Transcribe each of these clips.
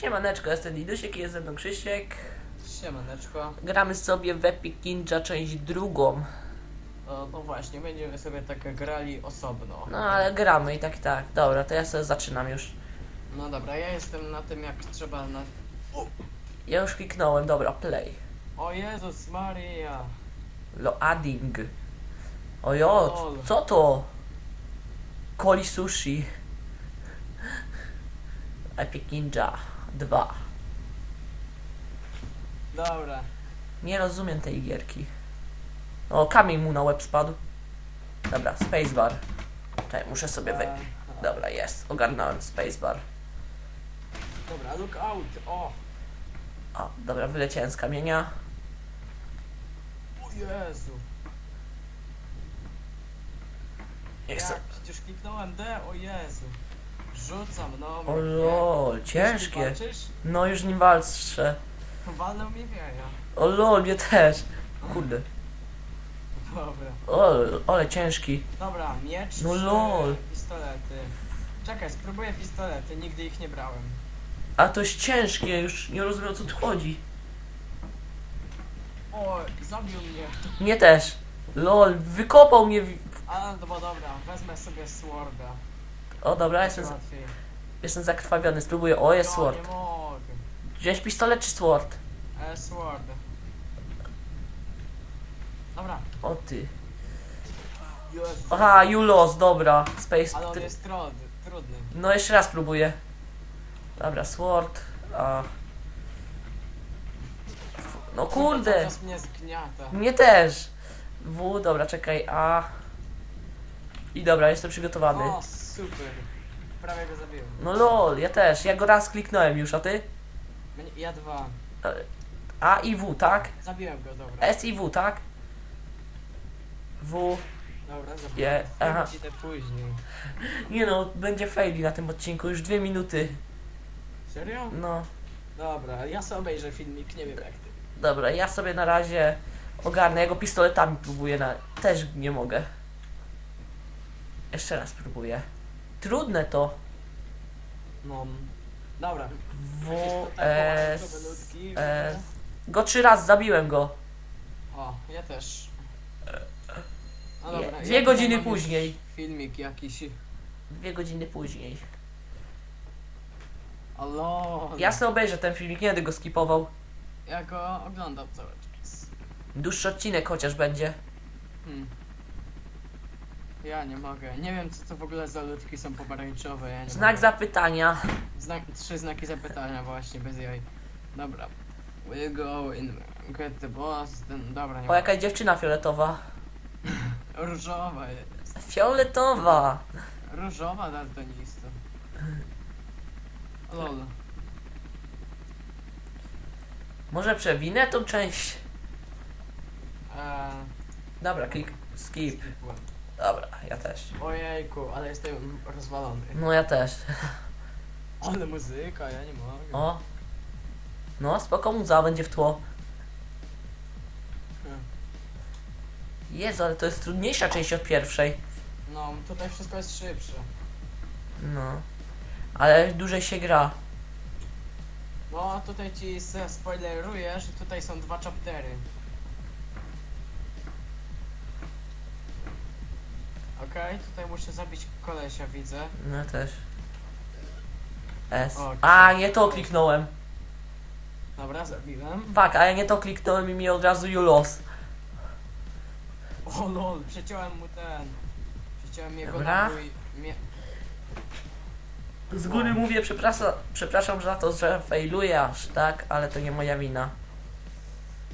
Siemaneczko, jestem Lidusiek i jest ze mną Krzysiek. Siemaneczko. Gramy sobie w Epic Ninja część drugą. No, no właśnie, będziemy sobie tak grali osobno. No ale gramy i tak i tak. Dobra, to ja sobie zaczynam już. No dobra, ja jestem na tym jak trzeba na... Ja już kliknąłem, dobra, play. O Jezus Maria! Loading. Ojo, Lol. co to? Koli Sushi. Epic Ninja 2. Dobra. Nie rozumiem tej gierki. O, kamień mu na łeb spadł. Dobra, spacebar. Czekaj, muszę sobie. E, Dobra, jest. Ogarnąłem spacebar. dobra, look out! O! O, dobra, wyleciałem z kamienia. O Jezu! Nie Ja chcę. przecież kliknąłem D, o Jezu! Rzucam, no. O mnie- lol, ciężkie. walczysz? No już nim walczę. Walnął mi wieja. O lol, mnie też. Kurde. Dobra. O, ale ciężki. Dobra, miecz No czy lol. pistolety? Czekaj, spróbuję pistolety, nigdy ich nie brałem. A to jest ciężkie, już nie rozumiem o co tu chodzi. O, zabił mnie. Mnie też. Lol, wykopał mnie. w- A, no bo dobra, wezmę sobie sworda. O dobra, Jest jestem, łatwiej. jestem zakrwawiony, spróbuję. O, jest No, sword. nie mogę. Wziąłeś pistolet czy sword? E, sword. Dobra. O ty. Jezu. Aha, you lost, dobra. Space. Ale on jest trud, trudny. No jeszcze raz próbuję. Dobra, sword. A. No kurde. Mnie zgniata. Mnie też. W, dobra, czekaj, A. I dobra, jestem przygotowany. O, super. Prawie go zabiłem. No lol, ja też. Ja go raz kliknąłem już, a ty? Mnie- Ja dwa. A i W, tak? Zabiłem go, dobra. S i W, tak? W. Dobra, zabiłem. Je- aha. Później. Nie no, będzie faili na tym odcinku, już dwie minuty. Serio? No, Dobra, ja sobie obejrzę filmik, nie wiem jak ty. dobra, ja sobie na razie ogarnę. Ja go pistoletami próbuję na... Też nie mogę. Jeszcze raz próbuję. Trudne to. No. Dobra. W, S, nutki. E, Go trzy razy zabiłem go. O, ja też. No Je- dobra, dwie ja godziny tutaj mam już później. Filmik jakiś. Dwie godziny później. Alo. Ja sobie obejrzę ten filmik, nie będę go skipował. Ja go oglądam cały czas. Dłuższy odcinek chociaż będzie. Hmm. Ja nie mogę. Nie wiem co to w ogóle za ludki są pomarańczowe. Ja nie Znak mogę. zapytania. Znak, trzy znaki zapytania właśnie, bez jaj. Dobra. We go in get the boss. Then, dobra, nie O, jakaś dziewczyna fioletowa. Różowa jest. Fioletowa! Różowa daltonista. Lol. Może przewinę tą część? Eee, Dobra, klik. Skip. Dobra, ja też. Ojejku, ale jestem rozwalony. No ja też. Ale muzyka, ja nie mogę. O. No, spoko muza będzie w tło. Hmm. Jezu, ale to jest trudniejsza część od pierwszej. No, tutaj wszystko jest szybsze. No. Ale dłużej się gra. No, tutaj ci spoileruję, że tutaj są dwa chaptery. Okej, tutaj muszę zabić kolesia, widzę. No też. S. O, A, nie to kliknąłem. Dobra, zabiłem. Fuck, a ja nie to kliknąłem i mi od razu you lost. O lol, przeciąłem mu ten. Przeciąłem jego Dobra. nabój. Mie... Z góry mówię, przepraszam, przepraszam za to, że failuję aż, tak? Ale to nie moja wina.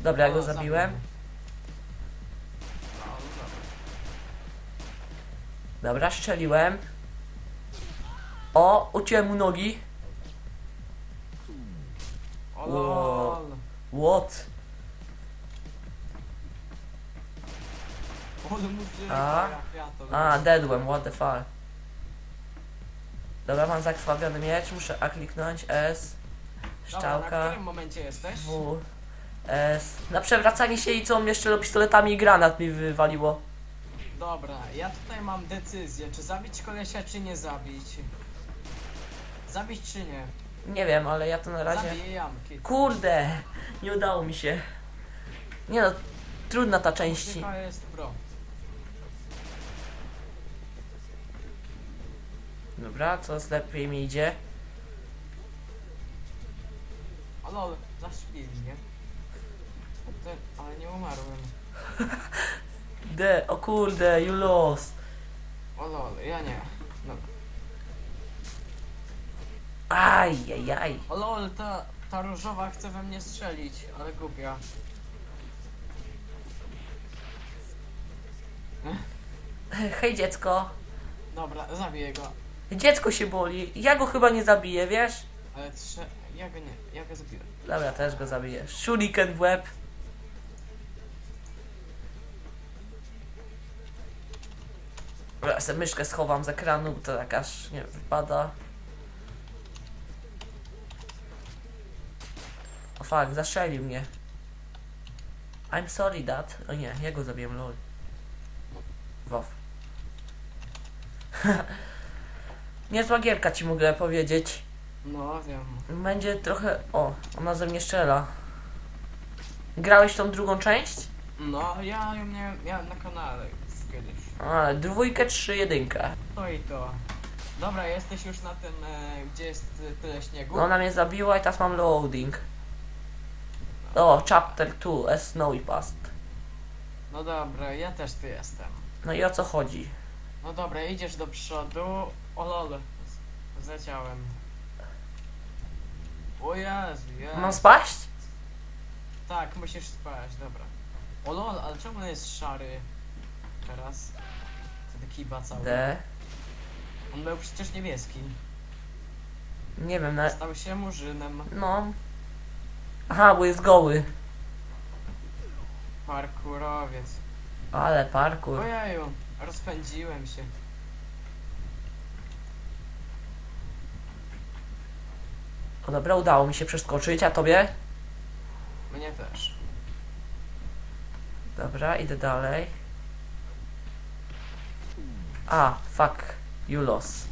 Dobra, ja go zabiłem. Dobra, strzeliłem. O, uciąłem mu nogi. Wow. What? A? A, deadłem, what the fuck. Dobra, mam zakrwawiony miecz, muszę A kliknąć, S, Dobra, na szczałka, którym momencie jesteś? W, S. Na przewracanie się i co mnie jeszcze pistoletami i granat mi wywaliło. Dobra, ja tutaj mam decyzję, czy zabić kolesia, czy nie zabić. Zabić czy nie? Nie wiem, ale ja to na razie... Zabiję jamki. Kurde! Nie udało mi się. Nie no, trudna ta część. Jest pro. Dobra, coraz lepiej mi idzie. O lol, zaszpili. Ten, ale nie umarłem. D, o kurde, you lost. O lol, ja nie. No. Aj, aj, aj. O lol, ta, ta różowa chce we mnie strzelić, ale głupia. Hej dziecko. Dobra, zabiję go. Dziecko się boli. Ja go chyba nie zabiję, wiesz? Ale trze... Ja go nie, ja go zabiłem. Dobra, też go zabiję. Shuriken w łeb. Dobra, ja sobie myszkę schowam z ekranu, bo to tak aż nie wypada. O fuck, zastrzelił mnie. I'm sorry, dad. O nie, ja go zabiłem, lol. Wow. Niezła gierka ci mogę powiedzieć. No, wiem. Będzie trochę... O, ona ze mnie strzela. Grałeś tą drugą część? No, ja ją miałem, miałem na kanale kiedyś. A, dwójkę, trzy, jedynkę. To i to. Dobra, jesteś już na tym, e, gdzie jest e, tyle śniegu? No ona mnie zabiła i teraz mam loading. O, chapter 2, a snowy past. No dobra, ja też tu jestem. No i o co chodzi? No dobra, idziesz do przodu. O lol, z- zleciałem. O Jezu, Jezu. Mam spaść? Tak, musisz spać, dobra. O lol, ale czemu on jest szary? Teraz. To taki cały. D. On był przecież niebieski. Nie wiem, na... Stał się murzynem. No. Aha, bo jest goły. Parkurowiec. Ale parkour. Ojeju, rozpędziłem się. O dobra, udało mi się przeskoczyć, a tobie? Mnie też. Dobra, idę dalej. A, fuck. You lost.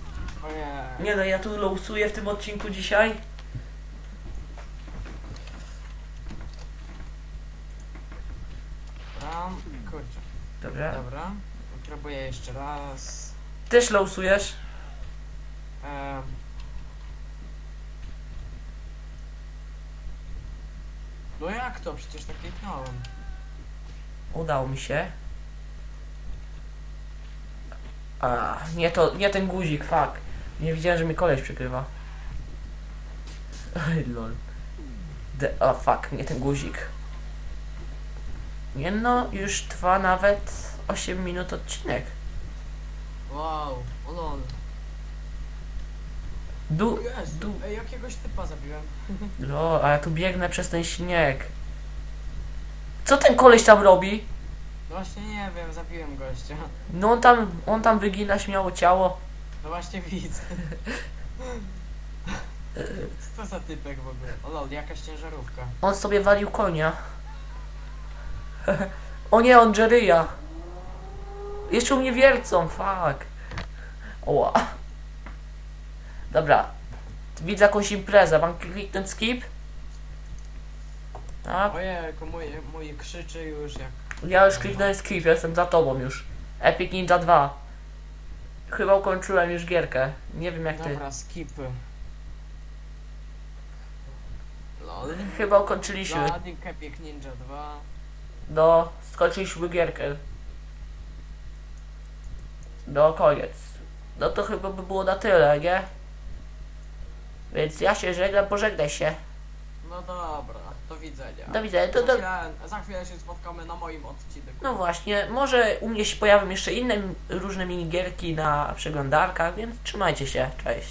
Nie no, ja tu losuję w tym odcinku dzisiaj. Ram, kurczę. Dobra. Dobra. Próbuję jeszcze raz. Też losujesz? Ehm. No jak to? Przecież tak kliknąłem. Udało mi się. A, nie to, nie ten guzik, fuck. Nie widziałem, że mi koleś przykrywa. Ej, lol. De, o, fuck, nie ten guzik. Nie no, już trwa nawet 8 minut odcinek. Wow, o lol. Du, du, ej, jakiegoś typa zabiłem. lol, a ja tu biegnę przez ten śnieg. Co ten koleś tam robi? Właśnie nie wiem, zabiłem gościa. No on tam, on tam wygina śmiało ciało. No właśnie widzę. Co to za typek w ogóle? O lol, jakaś ciężarówka. On sobie walił konia. o nie, on Jerry'a. Jeszcze u mnie wiercą, fuck. Oła. Dobra. Widzę jakąś imprezę. Mam kliknąć skip? Tak. Ojejku, mój, mój krzyczy już jak... Ja już kliknąłem skip, jestem za tobą już. Epic Ninja 2. Chyba ukończyłem już gierkę. Nie wiem jak ty. Dobra, skipy. Lol. Chyba ukończyliśmy. Blooding Epic Ninja 2. No, skończyliśmy gierkę. No, koniec. No to chyba by było na tyle, nie? Więc ja się żegnam, pożegnaj się. No dobra, do widzenia. Do widzenia. To, Za chwilę, za chwilę się spotkamy na moim odcinku. No właśnie, może u mnie się pojawią jeszcze inne m- różne minigierki na przeglądarkach, więc trzymajcie się, cześć.